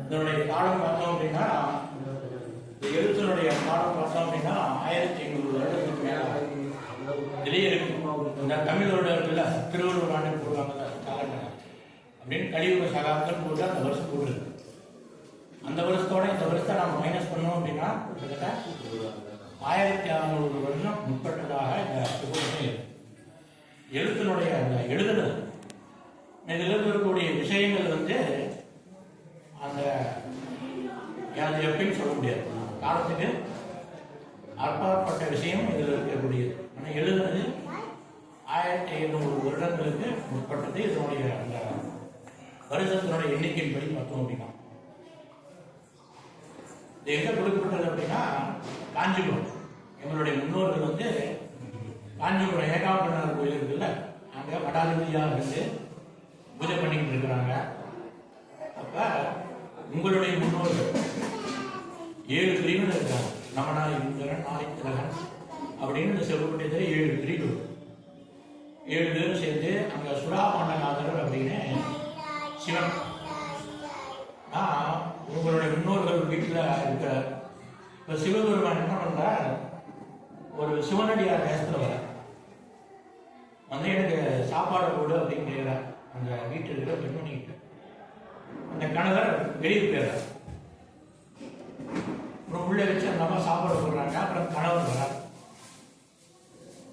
இதனுடைய பாடம் பார்த்தோம் அப்படின்னா இந்த எழுத்தினுடைய காலம் பார்த்தோம் அப்படின்னா ஆயிரத்தி ஐநூறு வருடத்துக்கு மேல இதுலயே இருக்கு இந்த தமிழ் வருடம் இருக்குல்ல திருவள்ளுவர் ஆண்டு போடுவாங்கல்ல அப்படின்னு கலியுக சகாக்கள் போட்டு அந்த வருஷம் போட்டுருக்கு அந்த வருஷத்தோட இந்த வருஷத்தை நம்ம மைனஸ் பண்ணோம் அப்படின்னா கிட்டத்தட்ட ஆயிரத்தி அறுநூறு வருஷம் முற்பட்டதாக இந்த புத்தகமே இருக்கு. எழுத்தினுடைய அந்த எழுதுறது இதில் இருக்கக்கூடிய விஷயங்கள் வந்து அந்த அது எப்படின்னு சொல்ல முடியாது. காலத்துக்கு அப்பாற்பட்ட விஷயம் இதில் இருக்கக்கூடியது. ஆனால் எழுதுனது ஆயிரத்தி ஐநூறு வருடங்களுக்கு முற்பட்டது இதனுடைய அந்த வருஷத்தினுடைய எண்ணிக்கையின்படி பார்த்தோம் அப்படின்னா இது எங்க கொடுக்கப்பட்டது அப்படின்னா காஞ்சிபுரம். எங்களுடைய முன்னோர்கள் வந்து காஞ்சிபுரம் ஏகாம்பரநாதர் கோயில் இருக்குல்ல அங்க மடாதிபதியாக இருந்து பூஜை பண்ணிக்கிட்டு இருக்கிறாங்க. அப்ப உங்களுடைய முன்னோர்கள் ஏழு பிரிவுகள் இருக்காங்க. நமனா இந்திரன் ஆதித்திரகன் அப்படின்னு இந்த சிவபுண்ணியத்தில் ஏழு பிரிவு. ஏழு பேரும் சேர்ந்து அங்கே சுடா சுறாபாண்டநாதர் அப்படின்னு சிவன். நான் உங்களுடைய முன்னோர்கள் வீட்டில் இருக்கிறார் இப்போ சிவபெருமான் என்ன பண்றார்? ஒரு சிவனடியார் நேசத்தில் வர வந்து எனக்கு சாப்பாடு போடு அப்படின்னு கேட்குறார் அந்த வீட்டில் இருக்கிற பெண்மணிக்கிட்ட அந்த கணவர் வெளியே போயிடுறார். அப்புறம் உள்ளே வச்சு அந்த அம்மா சாப்பாடு போடுறாங்க. அப்புறம் கணவர் வரார்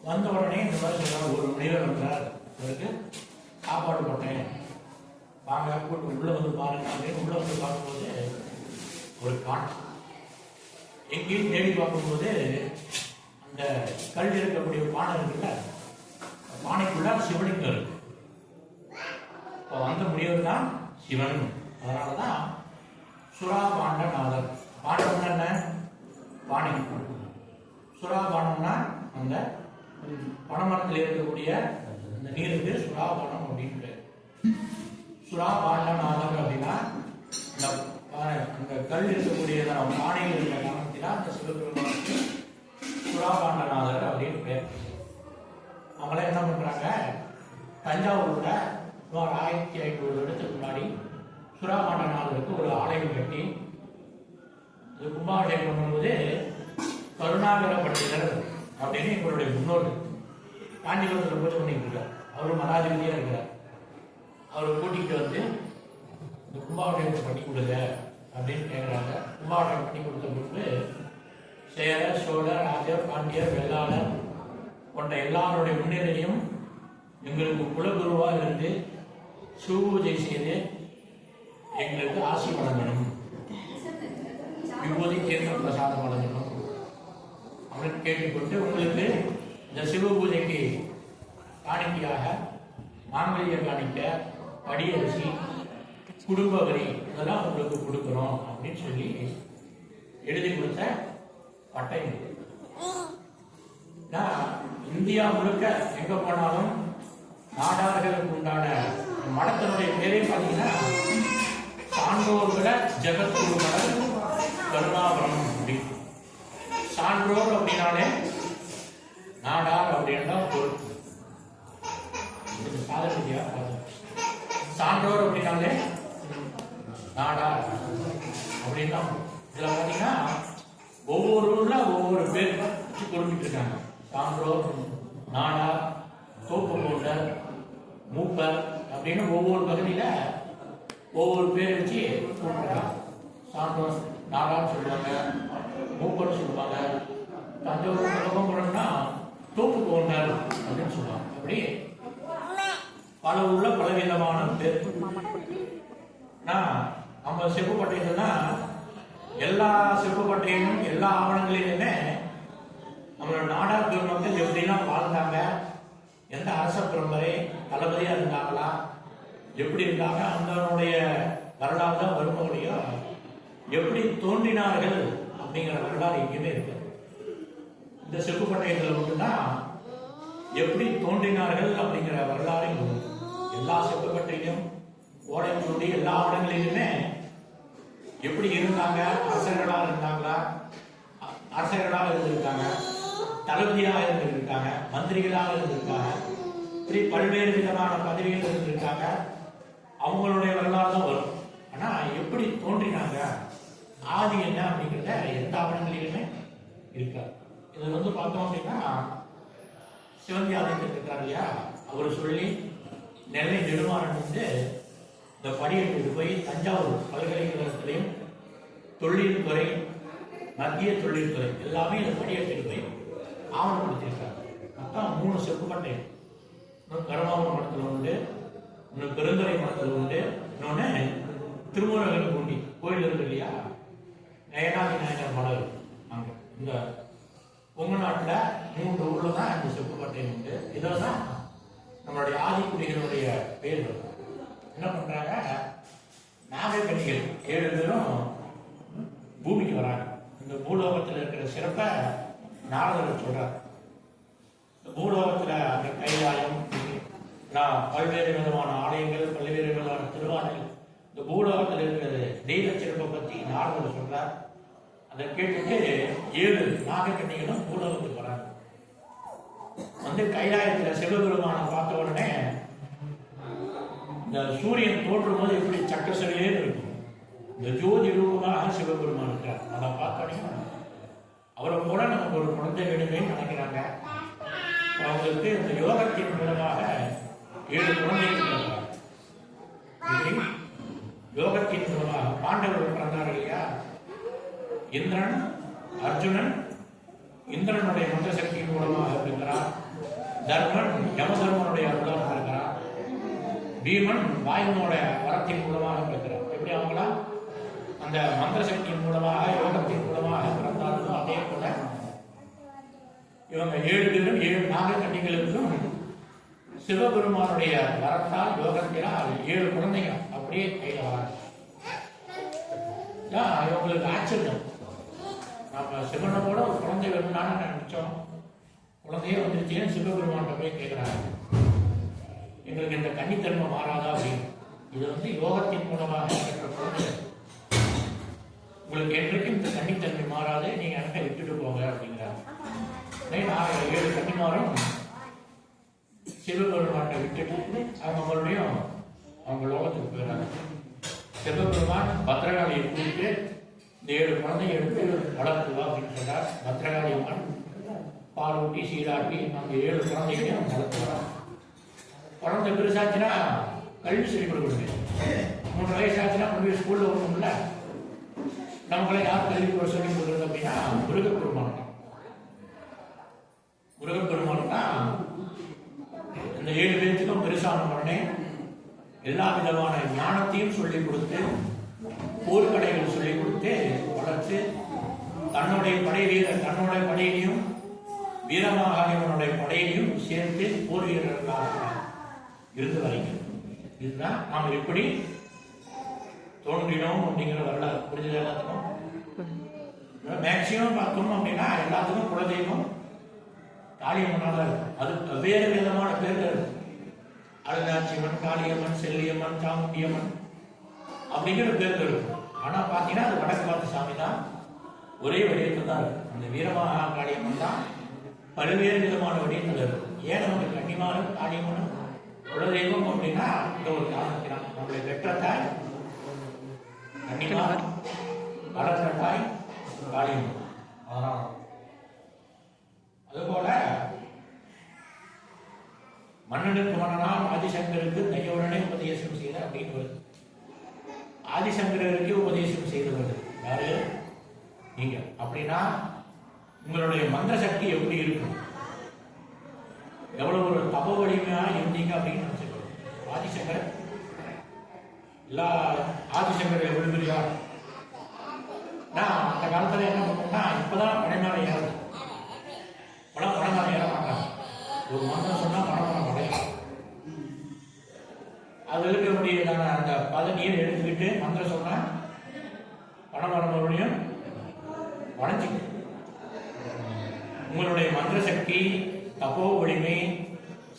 வந்த உடனே இந்த மாதிரி சொல்றாங்க ஒரு மனிதர் வந்தார். அவருக்கு சாப்பாடு போட்டேன். வாங்க கூட்டு உள்ள வந்து பாருங்க. உள்ளே உள்ள வந்து பார்க்கும்போது ஒரு காண் எங்கேயும் தேடி பார்க்கும்போது அந்த கல் இருக்கக்கூடிய பானை இருக்குல்ல பானைக்குள்ள சிவலிங்கம் இருக்கு. இப்போ வந்த முடிவு தான் சிவன். அதனால தான் சுறா பாண்டநாதர் பாண்டம்னா என்ன? பானை சுறா பானம்னா அந்த பனமரத்தில் இருக்கக்கூடிய அந்த நீருக்கு சுறா பானம் அப்படின்னு சுறா சுறா பாண்டநாதர் அப்படின்னா அந்த அந்த கல் இருக்கக்கூடிய பானையில் இருக்கிற காரணத்தினால் அந்த சிவபெருமானுக்கு சுறா பாண்டநாதர் அப்படின்னு பேர் அவங்களாம் என்ன பண்றாங்க தஞ்சாவூர்ல சுமார் ஆயிரத்தி ஐநூறு வருடத்துக்கு முன்னாடி சுறா பாண்டநாதருக்கு ஒரு ஆலயம் கட்டி இது கும்பாபிஷேகம் பண்ணும்போது கருணாகர பண்டிதர் அப்படின்னு எங்களுடைய முன்னோர்கள் காஞ்சிபுரத்தில் பூஜை பண்ணிட்டு இருக்கார். அவரும் மனாதிபதியா இருக்கிறார். அவரை கூட்டிகிட்டு வந்து இந்த கும்பாபிஷேகம் பண்ணி கொடுங்க அப்படின்னு கேட்குறாங்க கும்பாபிஷேகம் பண்ணி கொடுத்த பிறகு சேர சோழர் ராஜர் பாண்டியர் வெள்ளாளர் போன்ற எல்லாருடைய முன்னிலையும் எங்களுக்கு குலகுருவாக இருந்து சூபூஜை செய்து எங்களுக்கு ஆசி வழங்கணும் விபூதி தீர்த்த பிரசாதம் வழங்கணும் அப்படின்னு கேட்டுக்கொண்டு உங்களுக்கு இந்த சிவ பூஜைக்கு காணிக்கையாக மாங்கல்ய காணிக்க படியரிசி குடும்ப வரி இதெல்லாம் உங்களுக்கு கொடுக்குறோம் அப்படின்னு சொல்லி எழுதி கொடுத்த பட்டை நான் இந்தியா முழுக்க எங்க போனாலும் நாடார்களுக்கு உண்டான மடத்தினுடைய பேரே பார்த்தீங்கன்னா சான்றோர்களை ஜெகத்குருமலர் கருணாபுரம் அப்படி. சான்றோர் அப்படின்னாலே நாடார் அப்படின்னு தான் பொருள். சாதனையா பார்த்து சான்றோர் அப்படின்னாலே நாடா அப்படின்னு தான் இதுல பார்த்தீங்கன்னா ஒவ்வொரு ஊர்ல ஒவ்வொரு பேர் வச்சு கொடுத்துட்டு இருக்காங்க. சான்றோர் நாடா தோப்பு போண்டர் மூப்பர் அப்படின்னு ஒவ்வொரு பகுதியில ஒவ்வொரு பேர் வச்சு கூப்பிட்டுருக்காங்க சான்றோர் நாடான்னு சொல்லுவாங்க மூப்பன்னு சொல்லுவாங்க. தஞ்சாவூர் சிவகம்புரம்னா தோப்பு போன்ற அப்படின்னு சொல்லுவாங்க. அப்படி பல ஊர்ல பலவிதமான பேர் நான் நம்ம செப்புப்பட்டைகள்னா எல்லா செப்பு செப்புப்பட்டையிலும் எல்லா ஆவணங்களிலுமே நம்மளோட நாடார் பெருமக்கள் எப்படிலாம் வாழ்ந்தாங்க எந்த அரச பரம்பரை தளபதியா இருந்தாங்களா எப்படி இருந்தாங்க அவங்களுடைய வரலாறு தான் வரும்போதையோ எப்படி தோன்றினார்கள் அப்படிங்கிற வரலாறு எங்கேயுமே இருக்கு இந்த செப்பு செப்புப்பட்டைகள் மட்டும்தான் எப்படி தோன்றினார்கள் அப்படிங்கிற வரலாறு எல்லா உண்டு. எல்லா செப்புப்பட்டையிலும் எல்லா இடங்களிலுமே எப்படி இருந்தாங்க? அரசர்களாக இருந்தாங்களா? அரசர்களாக இருந்திருக்காங்க. தளபதியாக இருந்திருக்காங்க. மந்திரிகளாக இருந்திருக்காங்க. இப்படி பல்வேறு விதமான பதவிகள் இருந்திருக்காங்க. அவங்களுடைய வரலாறு தான் வரும். ஆனா எப்படி தோன்றினாங்க? ஆதி என்ன அப்படிங்கிறத எந்த ஆவணங்களிலுமே இருக்காது. இதில் வந்து பார்த்தோம் அப்படின்னா சிவந்தி ஆதித்தர் இருக்கார் இல்லையா? அவர் சொல்லி நெல்லை நெடுமாறன் வந்து இந்த படியெடுத்து போய் தஞ்சாவூர் பல்கலைக்கழகத்திலையும் தொழில்துறை மத்திய தொழில்துறை எல்லாமே இந்த படியெடுத்துட்டு போய் ஆவணப்படுத்தியிருக்காங்க. மொத்தம் மூணு செப்பு பட்டை. இன்னும் கருமாவூர் மடத்தில் உண்டு இன்னும் பெருந்துறை மடத்தில் உண்டு இன்னொன்று திருமூலகர் பூண்டி. கோயில் இருக்கு இல்லையா? நயனாதி நாயனர் மடம் இருக்கு அங்கே. இந்த உங்க நாட்டில் மூன்று ஊரில் தான் இந்த செப்புக்கட்டை உண்டு. இதில் தான் நம்மளுடைய ஆதிக்குடிகளுடைய பேர் என்ன பண்றாங்க? நாகக்கணிகள் ஏழு பேரும் பூமிக்கு வராங்க. இந்த பூலோகத்தில் இருக்கிற சிறப்பை நாரதர் சொல்றார். இந்த பூலோகத்தில் அந்த கைலாயம் நான் பல்வேறு விதமான ஆலயங்கள் பல்வேறு விதமான திருவாலயங்கள் இந்த பூலோகத்தில் இருக்கிற தெய்வ சிறப்பை பற்றி நாரதர் சொல்றார். அதை கேட்டுட்டு ஏழு நாகக்கண்ணிகளும் பூலோகத்துக்கு வராங்க. வந்து கைலாயத்தில் சிவபெருமானை பார்த்த உடனே இந்த சூரியன் தோற்றும் போது எப்படி சக்கரசரியே இருக்கும். இந்த ஜோதி ரூபமாக சிவபெருமான் இருக்கார். அதை பார்த்தோன்னே அவரை போல நமக்கு ஒரு குழந்தை வேணுமே நினைக்கிறாங்க. அவங்களுக்கு இந்த யோகத்தின் மூலமாக ஏழு குழந்தைகள் யோகத்தின் மூலமாக பாண்டவர்கள் பிறந்தார் இல்லையா? இந்திரன் அர்ஜுனன் இந்திரனுடைய மந்திர சக்தியின் மூலமாக இருக்கிறார். தர்மன் யமதர்மனுடைய அருளாக இருக்கிறார். பீமன் வாயுனுடைய வரத்தின் மூலமாக இருக்கிறான் எப்படி அவங்களா? அந்த மந்திர சக்தியின் மூலமாக யோகத்தின் மூலமாக பிறந்தார்களோ அதே போல இவங்க ஏழு பேரும் ஏழு நாகக்கண்ணிகளுக்கும் சிவபெருமானுடைய வரத்தால் யோகத்தினால் ஏழு குழந்தைங்க அப்படியே கையில் வராங்க. இவங்களுக்கு ஆச்சரியம். நம்ம சிவனோட ஒரு குழந்தை வேணும்னாலும் நினைச்சோம். குழந்தையே வந்துருச்சேன்னு சிவபெருமான்கிட்ட போய் கேட்குறாங்க எங்களுக்கு இந்த கன்னித்தன்மை மாறாதா அப்படின்னு. இது வந்து யோகத்தின் மூலமாக பெற்ற குழந்தை. உங்களுக்கு என்றைக்கும் இந்த கன்னித்தன்மை மாறாது நீங்கள் எனக்கு விட்டுட்டு போங்க அப்படிங்கிறாங்க. உடனே ஏழு கன்னிமாரும் சிவபெருமானை விட்டுட்டு அவங்க மறுபடியும் அவங்க லோகத்துக்கு போயிடுறாங்க. சிவபெருமான் பத்ரகாளியை கூப்பிட்டு ஏழு குழந்தைங்க எடுத்து வளர்த்துவா அப்படின்னு சொன்னார். பத்ரகாளி அம்மன் பால் ஊட்டி சீராட்டி அந்த ஏழு குழந்தைகளையும் வளர்த்து வரோம் குழந்தை பெருசாச்சுன்னா கல்வி சொல்லிக் கொடுக்கணும். மூணு வயசு ஆச்சுன்னா கொண்டு போய் ஸ்கூல்ல வரணும்ல நமக்கெல்லாம் யார் கல்வி சொல்லிக் கொடுக்குறது அப்படின்னா முருகப்பெருமான் தான் முருகப்பெருமான் தான் இந்த ஏழு பேர்த்துக்கும் பெருசான உடனே எல்லா விதமான ஞானத்தையும் சொல்லிக் கொடுத்து போர்க்கடைகள் சொல்லிக் கொடுத்து வளர்த்து தன்னுடைய படை வீரர் தன்னுடைய படையிலையும் வீரமாகாளியவனுடைய படையிலையும் சேர்த்து போர் வீரர்களாக இருந்து வரீங்க இதுதான் நாம் எப்படி தோன்றினோம் அப்படிங்கிற வரலாறு. புரிஞ்சது எல்லாத்துக்கும்? மேக்சிமம் பார்த்தோம் அப்படின்னா எல்லாத்துக்கும் குலதெய்வம் காளியம்மனாக இருக்கும். அது வேறு விதமான பேர்கள் இருக்கும். அருளாட்சியம்மன் காளியம்மன் செல்லியம்மன் சாமுண்டியம்மன் அப்படிங்கிற பேர்கள் இருக்கும். ஆனா பார்த்தீங்கன்னா அது வடக்கு பார்த்த சாமி தான் ஒரே வடிவத்தில் தான் இருக்கும். அந்த வீரமகா காளியம்மன் தான் பல்வேறு விதமான வடிவத்தில் இருக்கும். ஏன் நமக்கு கண்ணிமான காளியம்மனும் குலதெய்வம் அப்படின்னா அந்த ஒரு காரணத்தினால் நம்முடைய பெற்ற தாய் கன்னிமார் வளர்த்த தாய் காளியம்மன். அதனால் அதுபோல மன்னனுக்கு மன்னனாம் ஆதிசங்கருக்கு தையோடனே உபதேசம் செய்த அப்படின்னு ஒரு ஆதிசங்கரருக்கு உபதேசம் செய்தவர்கள். யாரு? நீங்க. அப்படின்னா உங்களுடைய மந்திர சக்தி எப்படி இருக்கும்? எவ்வளவு ஒரு தப வலிமையா இருந்தீங்க அப்படின்னு நினைச்சுக்கணும். ஆதிசங்கர்? எல்லா ஆதிசங்கர் எவ்வளவு பெரியா நான் அந்த காலத்துல என்ன பண்ணா இப்பதான் பனைமலை ஏறது படம் பனைமலை ஏற மாட்டாங்க ஒரு மந்திரம் சொன்னா பனைமரம் அடையும் அது இருக்கக்கூடியதான அந்த பதனியை எடுத்துக்கிட்டு மந்திரம் சொன்னா பனைமரம் மறுபடியும் உடஞ்சிக்கும் உங்களுடைய மந்திர சக்தி தப்போ வலிமை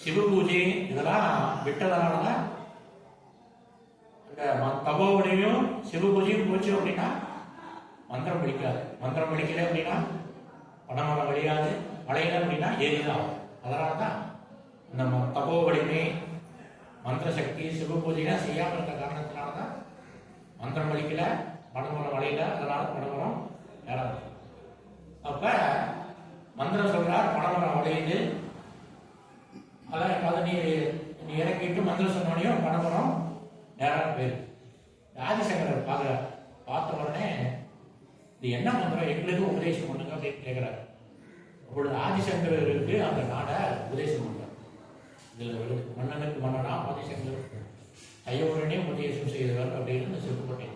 சிவ பூஜை இதெல்லாம் விட்டதனால தான் இந்த ம- சிவ பூஜையும் போச்சு அப்படின்னா மந்திரம் படிக்காது மந்திரம் படிக்கல அப்படின்னா பணமரம் வழியாது. வளையல அப்படின்னா ஏறிதான் அதனால தான் இந்த தபோ வலிமை மந்திர சக்தி சிவ பூஜைலாம் செய்யாமல் இருக்க காரணத்தினால தான் மந்திரம் வலிக்கல பணமரம் வளையல அதனால பணமரம் ஏறாது. அப்ப மந்திரம் சொல்றார் பணமரம் வளையுது. அதான் அதை நீ நீ இறக்கிட்டு மந்திரம் சொன்னோடையும் பணமரம் நேரம் போயிரு ராஜசங்கரர் பார்க்க பார்த்த உடனே இது என்ன மந்திரம்? எங்களுக்கு உபதேசம் பண்ணுங்க அப்படின்னு கேட்கிறார் அப்பொழுது ஆதிசங்கரருக்கு அந்த நாடை உபதேசம் பண்ணுங்க. இதில் வருது மன்னனுக்கு மன்னனா ஆதிசங்கர் ஐயவரனே உபதேசம் செய்தவர் அப்படின்னு இந்த சிறுபட்டை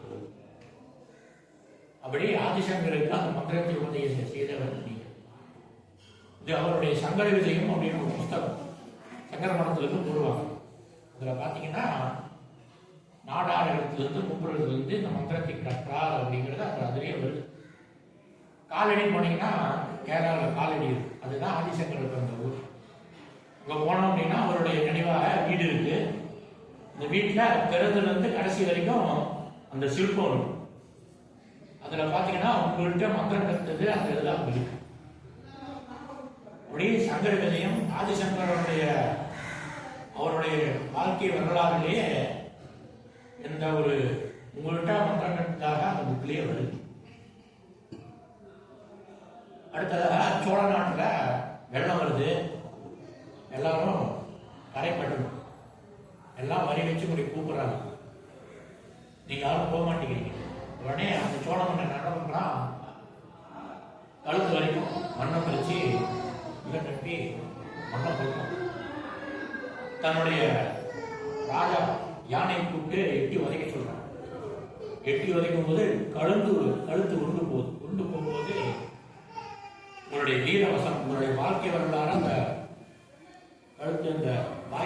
அப்படி ஆதிசங்கருக்கு அந்த மந்திரத்தை உபதேசம் செய்தவர் நீங்க. இது அவருடைய சங்கர விஜயம் அப்படின்னு ஒரு புஸ்தகம். சங்கர மனத்திலிருந்து போடுவாங்க. அதில் பார்த்தீங்கன்னா நாடாளத்திலிருந்து கும்புறதுலேருந்து இந்த மந்திரத்தை கற்றார் அப்படிங்கிறது அது அதிலே வருது காலடி போனீங்கன்னா கேரளாவில் காலடி இருக்கு. அதுதான் ஆதிசங்கருக்கு அந்த ஊர். அங்கே போனோம் அப்படின்னா அவருடைய நினைவாக வீடு இருக்கு. இந்த வீட்டில் பிறந்ததுலேருந்து கடைசி வரைக்கும் அந்த சிற்பம் இருக்கு அதில் பார்த்தீங்கன்னா உங்கள்கிட்ட மந்திரம் கற்றுது அந்த இதெல்லாம் இருக்கு. அப்படி சங்கர விஜயம் ஆதிசங்கரனுடைய அவருடைய வாழ்க்கை வரலாறுலேயே எந்த ஒரு உங்கள்கிட்ட மந்திரம் கட்டதாக அந்த புக்கிலேயே வருது. அடுத்ததாக சோழ நாட்டுல வெள்ளம் வருது. எல்லாரும் கரைப்பட்டணும் எல்லாம் வரி வச்சு கூட கூப்பிடுறாங்க. நீங்க யாரும் போக மாட்டேங்கிறீங்க. உடனே அந்த சோழ மன்னன் என்ன பண்றான்? கழுத்து வரைக்கும் மண்ணை பறிச்சு இதை கட்டி மண்ணை கொடுக்கும் தன்னுடைய ராஜா யானையை கூப்பிட்டு எட்டி உதைக்க சொல்றான். எட்டி உதைக்கும் போது கழுத்து கழுத்து உருண்டு போகுது. உருண்டு போகும்போது உங்களுடைய வீரவசம் உங்களுடைய வாழ்க்கை வரலாறு அந்த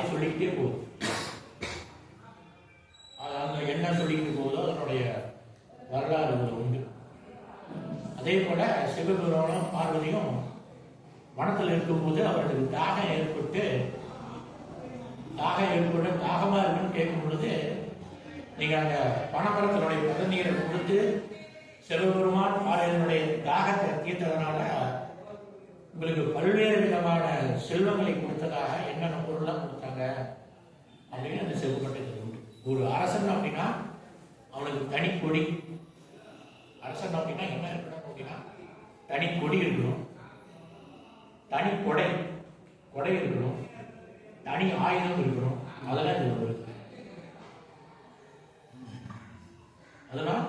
வாய் சொல்லிக்கிட்டே போகுது. அது அந்த என்ன சொல்லிக்கிட்டு போகுதோ அதனுடைய வரலாறு உண்டு. அதே போல சிவபெருமானும் பார்வதியும் வனத்தில் இருக்கும்போது அவர்களுக்கு தாகம் ஏற்பட்டு தாகம் ஏற்பட்டு தாகமா இருக்குன்னு கேட்கும் பொழுது நீங்க அந்த பணமரத்தினுடைய பதநீரை கொடுத்து சிவபெருமான் பாறையினுடைய தாகத்தை தீர்த்ததுனால உங்களுக்கு பல்வேறு விதமான செல்வங்களை கொடுத்ததாக என்னென்ன பொருள்லாம் கொடுத்தாங்க அப்படின்னு அந்த செல்வப்பட்டது உண்டு ஒரு அரசன் அப்படின்னா அவனுக்கு தனி கொடி. அரசன் அப்படின்னா என்ன இருக்கணும் அப்படின்னா தனி கொடி இருக்கணும். தனி கொடை. கொடை இருக்கணும். தனி ஆயுதம் இருக்கணும். அதெல்லாம் இது ஒரு அதெல்லாம்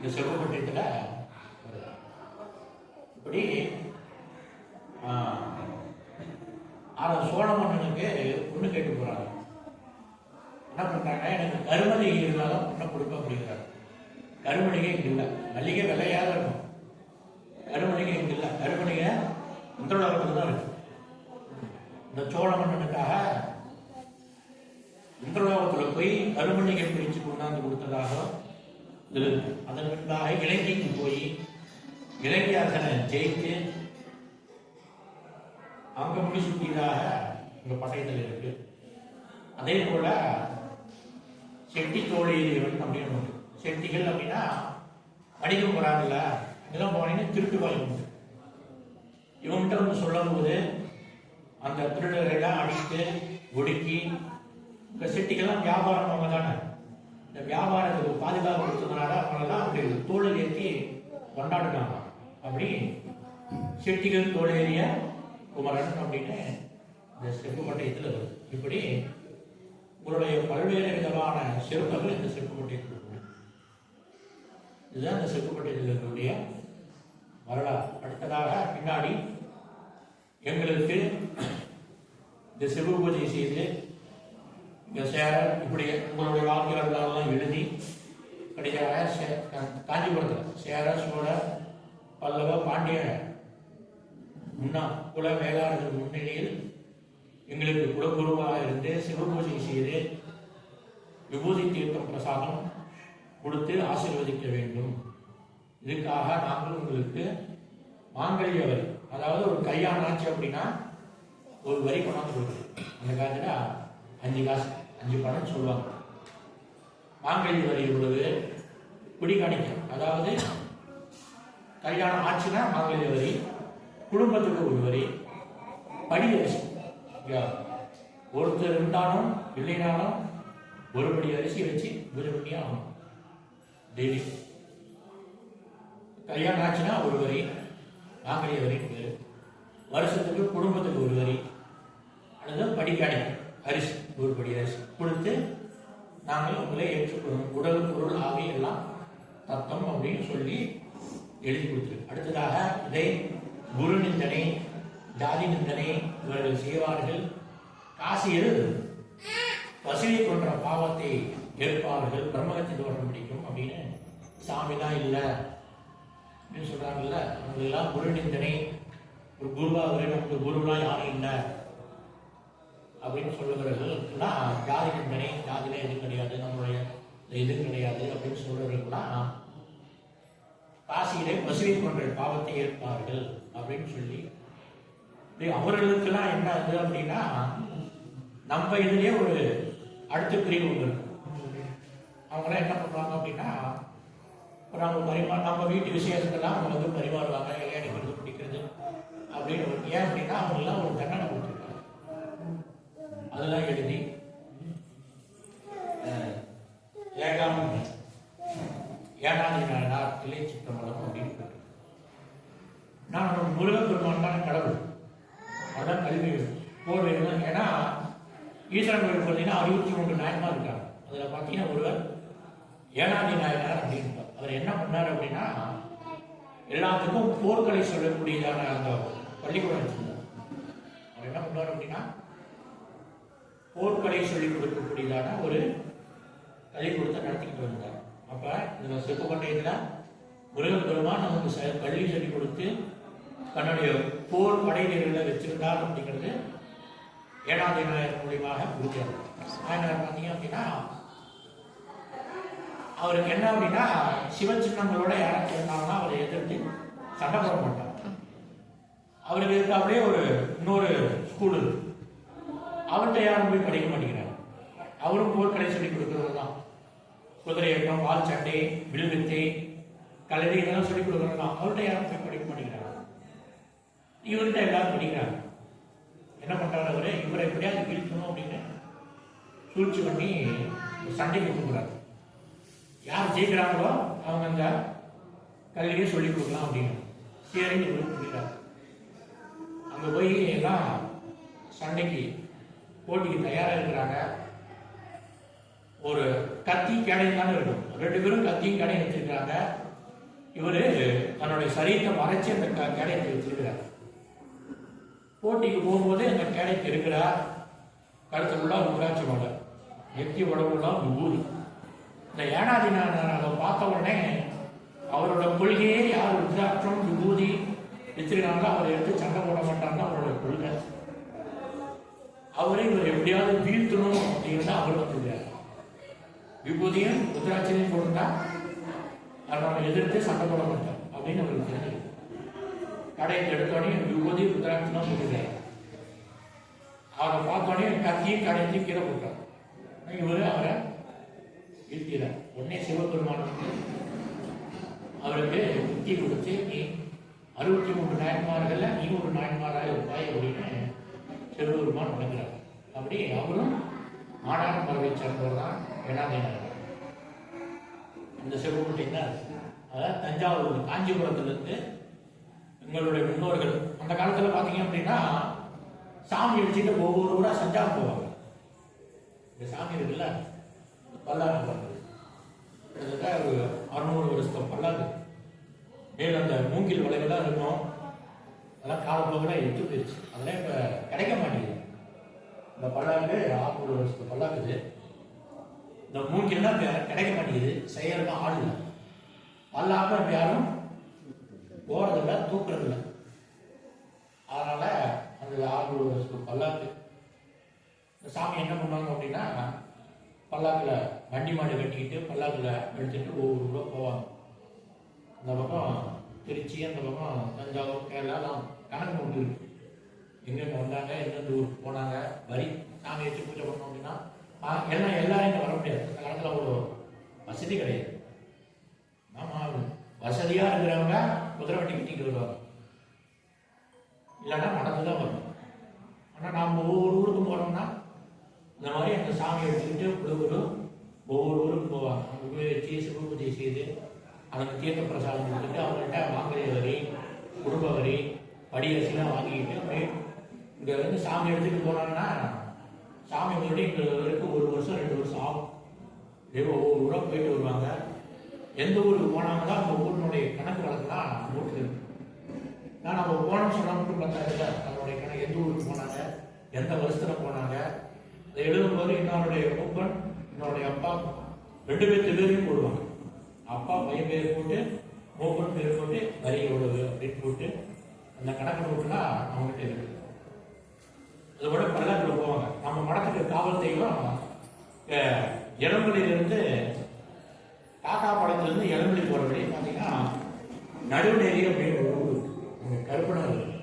இந்த செல்வப்பட்டயத்தில் இப்படி ஆனா சோழ மன்னனுக்கு பொண்ணு கேட்டு போறாங்க. என்ன பண்றாங்க? எனக்கு கருமலை இருந்தாலும் பொண்ணை கொடுக்க அப்படிங்கிறாங்க கருமணிகை இல்லை. மல்லிகை விலையாக இருக்கும். கருமணிகை இங்க இல்லை. கருமணிகை இந்திரலோகத்தில் தான் இருக்கு. இந்த சோழ மன்னனுக்காக இந்திரலோகத்தில் போய் கருமணிகை பிரித்து கொண்டாந்து கொடுத்ததாக இது இருக்கு. அதன் பின்பாக இலங்கைக்கு போய் இலங்கை அரசனை ஜெயித்து அங்க முடிசூட்டியதாக இங்க பட்டயத்தில் இருக்கு. அதே போல செட்டி தோழியவன் அப்படின்னு உண்டு செட்டிகள் அப்படின்னா வணிகம் போறாங்கல்ல இதெல்லாம் போனீங்கன்னா திருட்டு வாங்கி உண்டு. வந்து சொல்லும் போது அந்த திருடர்கள்லாம் அடித்து ஒடுக்கி இந்த செட்டிகள்லாம் வியாபாரம் அவங்க தானே. இந்த வியாபாரத்துக்கு பாதுகாப்பு கொடுத்ததுனால அவங்களெல்லாம் அப்படி தோழில் ஏற்றி கொண்டாடுனாங்க. அப்படி செட்டிகள் தோழேறிய குமரன் அப்படின்னு இந்த செப்பு பட்டயத்தில் வருது. இப்படி உங்களுடைய பல்வேறு விதமான சிறப்புகள் இந்த செப்பு இருக்கும் இதுதான் இந்த செப்பு இருக்கக்கூடிய வரலாறு. அடுத்ததாக பின்னாடி எங்களுக்கு இந்த சிவ பூஜை செய்து இந்த சேர இப்படி உங்களுடைய வாழ்க்கை வரலாறுலாம் எழுதி கடைசியாக சே- காஞ்சிபுரத்தில். சேர சோழ பல்லவ பாண்டிய முன்னா. குல மேலாளர்கள் முன்னிலையில் எங்களுக்கு குலகுருவாக இருந்து சிவபூஜை செய்து விபூதி தீர்த்தம் பிரசாதம் கொடுத்து ஆசீர்வதிக்க வேண்டும். இதுக்காக நாங்கள் உங்களுக்கு மாங்கல்ய வரி அதாவது ஒரு கல்யாணம் ஆச்சு அப்படின்னா ஒரு வரி கொண்டாந்து கொடுக்குறோம் அந்த காலத்தில் அஞ்சு காசு அஞ்சு பணம் சொல்லுவாங்க. மாங்கல்ய வரி பொழுது குடி காணிக்கம் அதாவது கல்யாணம் ஆச்சுன்னா மாங்கல்ய வரி குடும்பத்துக்கு ஒரு வரி படி அரிசி ஒருத்தர் இருந்தாலும் இல்லைனாலும் ஒரு படி அரிசி வச்சு பூஜை பண்ணி ஆகணும். டெய்லி. கல்யாணம் ஆச்சுன்னா ஒரு வரி நாங்களே வரி வருஷத்துக்கு குடும்பத்துக்கு ஒரு வரி அல்லது படிக்காடி அரிசி ஒரு படி அரிசி கொடுத்து நாங்கள் உங்களை ஏற்றுக்கொள்ளும். உடல் பொருள் ஆகிய எல்லாம் தத்தம் அப்படின்னு சொல்லி எழுதி கொடுத்துருக்கு. அடுத்ததாக இதை குரு நிந்தனை ஜாதி நிந்தனை இவர்கள் செய்வார்கள். காசியில் பசுவை கொன்ற பாவத்தை ஏற்பார்கள். பிரம்மகத்தை தோற்றம் பிடிக்கும் அப்படின்னு சாமி தான் இல்லை. அப்படின்னு சொல்றாங்கல்ல. அவங்களெல்லாம் குரு நிந்தனை ஒரு குருவா ஒரு நமக்கு குருலாம் யாரும் இல்லை. அப்படின்னு சொல்லுகிறவர்களுக்கெல்லாம் ஜாதி நிந்தனை ஜாதியில எதுவும் கிடையாது. நம்மளுடைய எதுவும் கிடையாது. அப்படின்னு சொல்றவர்களுக்கெல்லாம் காசியிலே பசுவை கொன்ற பாவத்தை ஏற்பார்கள். அப்படின்னு சொல்லி அவர்களுக்கெல்லாம் என்ன அது? அப்படின்னா நம்ம இதுலயே ஒரு அடுத்த பிரிவு ஒன்று அவங்களாம் என்ன பண்ணுவாங்க அப்படின்னா இப்போ நம்ம பரிமா நம்ம வீட்டு விசேஷத்தெல்லாம் அவங்க வந்து பரிமாறுவாங்க இளையாடிக்கிறது பிடிக்கிறது அப்படின்னு ஏன் அப்படின்னா அவங்கெல்லாம் ஒரு தண்டனை கொடுத்துருக்காங்க. அதெல்லாம் எழுதி அஹ், ஏகாம் ஏனாதி நாயனார் கிளை சித்தம்பலம் அப்படின்னு போட்டு நான் ஒரு முருகப்பெருமான் தான் கடவுள் அதான் கல்வி போர் வேணும் ஏன்னா ஈஸ்வரன் பார்த்தீங்கன்னா அறுபத்தி மூன்று நாயன்மார் இருக்காங்க. அதில் பார்த்தீங்கன்னா ஒருவர் ஏனாதி நாயனார் அப்படின்னு அவர் என்ன பண்ணார் அப்படின்னா எல்லாத்துக்கும் போர்க்களை சொல்லக்கூடியதான அந்த பள்ளிக்கூடம் வச்சிருந்தார். அவர் என்ன பண்ணார் அப்படின்னா போர்க்களை சொல்லிக் கொடுக்கக்கூடியதான ஒரு பள்ளிக்கூடத்தை நடத்திக்கிட்டு வந்தார். அப்போ இந்த செப்புக்கொண்டையில முருகன் பெருமான் நமக்கு ச- கல்வி சொல்லிக் கொடுத்து தன்னுடைய போர் படை வீரர்களை வச்சிருந்தார் அப்படிங்கிறது ஏழாவது நாயர் மூலியமாக புரிஞ்சார் நாயனார் பார்த்தீங்க அப்படின்னா அவருக்கு என்ன அப்படின்னா சிவன் சின்னங்களோட யாராச்சும் இருந்தாங்கன்னா அவரை எதிர்த்து சண்டை போட மாட்டார் அவருக்கு இருக்க அப்படியே ஒரு இன்னொரு ஸ்கூல் இருக்கு அவர்கிட்ட யாரும் போய் படிக்க மாட்டேங்கிறார் அவரும் போர்க்கலை சொல்லி கொடுக்கறது தான். குதிரை ஏற்றம் வால் சண்டை வில்வித்தை கலரி இதெல்லாம் சொல்லி கொடுக்கறது தான். அவர்கிட்ட யாரும் போய் படிக்க மாட்டேங்கிறார் இவர்கிட்ட எல்லாரும் படிக்கிறாங்க. என்ன பண்ணுறாரு அவரு? இவரை எப்படியாவது வீழ்த்தணும் அப்படின்னு சூழ்ச்சி பண்ணி சண்டைக்கு கூப்பிடுறாரு யார் ஜெயிக்கிறாங்களோ அவங்க அந்த கல்வியை சொல்லி கொடுக்கலாம் அப்படின்னு சரின்னு இவரு அந்த அங்க போய் எல்லாம் சண்டைக்கு போட்டிக்கு தயாராக இருக்கிறாங்க. ஒரு கத்தி கேடையும் தானே இருக்கும். ரெண்டு பேரும் கத்தியும் கேடையும் வச்சிருக்கிறாங்க இவர் தன்னுடைய சரீரத்தை மறைச்சி அந்த க- வச்சிருக்கிறார். போட்டிக்கு போகும்போது அந்த கேடயத்தை இருக்கிறார் ஃபுல்லாக ருத்ராட்சி மலை நெத்தி உடம்புலாம் ஊர். இந்த ஏனாதினார் அதை பார்த்த உடனே அவரோட கொள்கையே யார் ருத்ராட்சம் விபூதி வித்திரினாங்க அவரை எடுத்து சண்டை போட மாட்டாங்க அவரோட கொள்கை. அவரை இவர் எப்படியாவது வீழ்த்தணும் அப்படின்னு அவர் வந்துருக்கார் விபூதியும் ருத்ராட்சியும் போட்டுட்டா அவரை எதிர்த்து சண்டை போட மாட்டார் அப்படின்னு அவருக்கு தெரியும் கடையை எடுத்தோடனே யுவதி ருத்ராட்சி தான் அவரை பார்த்தோடனே கத்தியும் கடைத்தையும் கீழே போட்டார் இவர் அவரை இருக்கிறார் உடனே சிவபெருமான் வந்து அவருக்கு புத்தி கொடுத்து நீ அறுபத்தி மூன்று நாயன்மார்கள் நீ ஒரு நாயன்மாராக இருப்பாய் அப்படின்னு சிவபெருமான் வழங்குறார் அப்படி அவரும் மாடான பறவை சேர்ந்தவர் தான் வேளாங்கண்ணர் இந்த சிவகுட்டி தான் அதாவது தஞ்சாவூர் காஞ்சிபுரத்துலேருந்து எங்களுடைய முன்னோர்கள் அந்த காலத்துல பாத்தீங்க அப்படின்னா சாமி அடிச்சுட்டு ஒவ்வொரு ஊரா சஞ்சாரம் போவாங்க. இந்த சாமி இருக்குல்ல பல்லாக்கு பாருங்க கிட்டத்தட்ட ஒரு அறுநூறு வருஷம் பல்லாக்கு. மேல அந்த மூங்கில் வளைவுலாம் இருக்கும். அதெல்லாம் காலப்போக்கில் எடுத்து போயிடுச்சு அதெல்லாம் இப்போ கிடைக்க மாட்டேங்குது. இந்த பல்லாக்கு ஆறுநூறு வருஷத்து பல்லாக்குது இந்த மூங்கில்லாம் இப்ப கிடைக்க மாட்டேங்குது. செய்யறதுக்கு ஆள் இல்லை. பல்லாக்கு யாரும் போறதில்ல தூக்குறதில்ல. அதனால அந்த ஆறு பல்லாக்கு இந்த சாமி என்ன பண்ணுவாங்க அப்படின்னா பல்லாக்குல வண்டி மாடு கட்டிக்கிட்டு பல்லாக்குல எடுத்துட்டு ஒவ்வொரு ஊரா போவாங்க. அந்த பக்கம் திருச்சி அந்த பக்கம் தஞ்சாவூர் கேரளாலாம் கணக்கு கொண்டு எங்கெங்க வந்தாங்க எந்தெந்த ஊருக்கு போனாங்க வரி சாமி வச்சு பூஜை பண்ணோம் அப்படின்னா எல்லாம் எல்லாரும் இங்கே வர முடியாது. அந்த காலத்தில் ஒரு வசதி கிடையாது. குதிரை வண்டி இல்லைன்னா நடந்து தான் வரணும் ஆனால் நாம் ஒவ்வொரு ஊருக்கும் போனோம்னா இந்த மாதிரி அந்த சாமி எடுத்துக்கிட்டு குழுவரும் ஒவ்வொரு ஊருக்கும் போவாங்க. அங்கே போய் செய்து அதுக்கு தீர்த்த பிரசாதம் கொடுத்துட்டு அவங்கள்ட்ட வாங்குற வரி குடும்ப வரி படியரசிலாம் வாங்கிக்கிட்டு அப்படியே இங்கே வந்து சாமி எடுத்துகிட்டு போனாங்கன்னா சாமி வந்துட்டு இங்கே வரைக்கும் ஒரு வருஷம் ரெண்டு வருஷம் ஆகும். இதே ஒவ்வொரு ஊராக போயிட்டு வருவாங்க. எந்த ஊருக்கு போனாங்கன்னா அந்த ஊரினுடைய கணக்கு வழக்கெல்லாம் நோட்டு நான் நம்ம போனோம் சொன்னால் மட்டும் பத்தாதுல அவருடைய கணக்கு எந்த ஊருக்கு போனாங்க எந்த வருஷத்தில் போனாங்க அதை எழுதும்போது என்னுடைய மூப்பன் என்னுடைய அப்பா ரெண்டு பேர்த்து பேரையும் போடுவாங்க. அப்பா பையன் பேர் போட்டு மூப்பன் பேர் போட்டு வரி எவ்வளவு அப்படின்னு போட்டு அந்த கணக்கு நோட்டுலாம் அவங்ககிட்ட இருக்கு அதை விட பல்லாக்கில் போவாங்க. நம்ம மடத்துக்கு காவல் தெய்வம் அஹ், இளம்பலியிலிருந்து காக்கா படத்துலேருந்து இளம்பலி போகிற வழி பார்த்தீங்கன்னா நெறி அப்படின்னு ஒரு கருப்பனார் இருக்கு.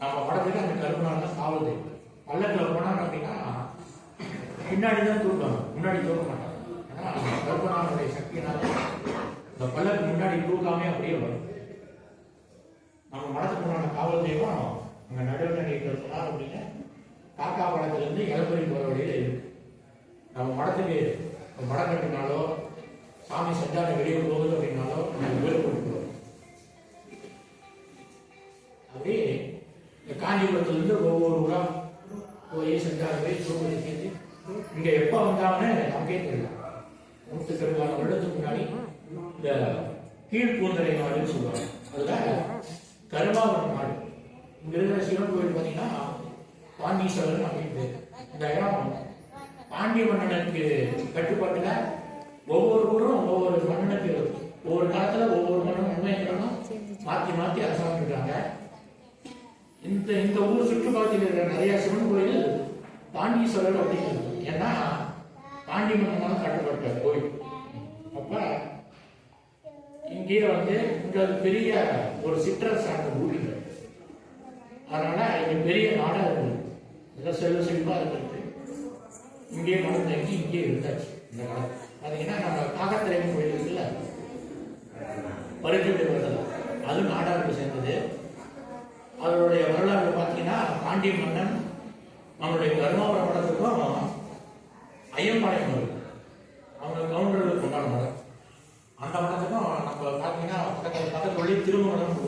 நம்ம படத்துக்கு அந்த கருப்பனார் தான் காவல் தெய்வம் பல்லக்கில் போனாங்க அப்படின்னா பின்னாடி தான் தூக்குவாங்க. முன்னாடி தூக்க மாட்டாங்க. ஏன்னா கருப்பனாருடைய சக்தியினால இந்த பல்லக்கு முன்னாடி தூக்காமே அப்படியே வரும். நம்ம மடத்துக்கு முன்னாடி காவல் தெய்வம் அங்கே நடுநெறி கருப்பனார் அப்படின்னு காக்கா படத்துலேருந்து இளம்பலி போகிற வழியில் இருக்கு. நம்ம மடத்துக்கு மடம் கட்டினாலோ சாமி சஞ்சாரம் வெளியே போகுது அப்படின்னாலோ நம்ம காஞ்சிபுரத்துலேருந்து ஒவ்வொரு ஊரா போய் சஞ்சாரம் போய் கேட்டு இங்கே எப்போ வந்தாங்கன்னு நமக்கே தெரியல. நூற்று பெருங்கால வருடத்துக்கு முன்னாடி இந்த கீழ்பூந்தரை நாடுன்னு சொல்லுவாங்க. அதுதான் கருமாவரம் நாடு. இங்க இருக்கிற சிவன் கோயில் பார்த்தீங்கன்னா பாண்டீஸ்வரன் அப்படின்னு பேர். இந்த இடம் பாண்டிய மன்னனுக்கு கட்டுப்பாட்டுல ஒவ்வொரு ஊரும் ஒவ்வொரு மன்னனுக்கு ஒவ்வொரு காலத்துல ஒவ்வொரு மன்னனும் உண்மை மாத்தி மாத்தி அரசாங்கம் இருக்காங்க இந்த இந்த ஊர் சுற்றுப்பகுதியில் இருக்கிற நிறைய சிவன் கோயில் பாண்டீஸ்வரர் அப்படிங்கிறது ஏன்னா பாண்டி மன்னனால் கட்டப்பட்ட கோயில். அப்ப இங்கேயே வந்து இங்க பெரிய ஒரு சிற்றரசு சார்ந்த ஊர்கள் அதனால இங்க பெரிய நாடா இருந்தது ஏதோ செல்வ செழிப்பா இருந்தது இங்கேயே மனம் தங்கி இங்கேயே இருந்தாச்சு இந்த காலம் பார்த்தீங்கன்னா நம்ம காகத்திரையன் கோயில் இருக்குல்ல? பருத்தி வந்தது அது நாடாருக்கு சேர்ந்தது. அவருடைய வரலாறு பார்த்தீங்கன்னா பாண்டிய மன்னன் நம்மளுடைய தர்மபுரம் படத்துக்கும் ஐயம்பாளையம் இருக்கும் அவங்க கவுண்டர்களுக்கு கொண்டாட அந்த படத்துக்கும் நம்ம பார்த்தீங்கன்னா பக்கத்தில் பக்கத்து வழி திருமணம்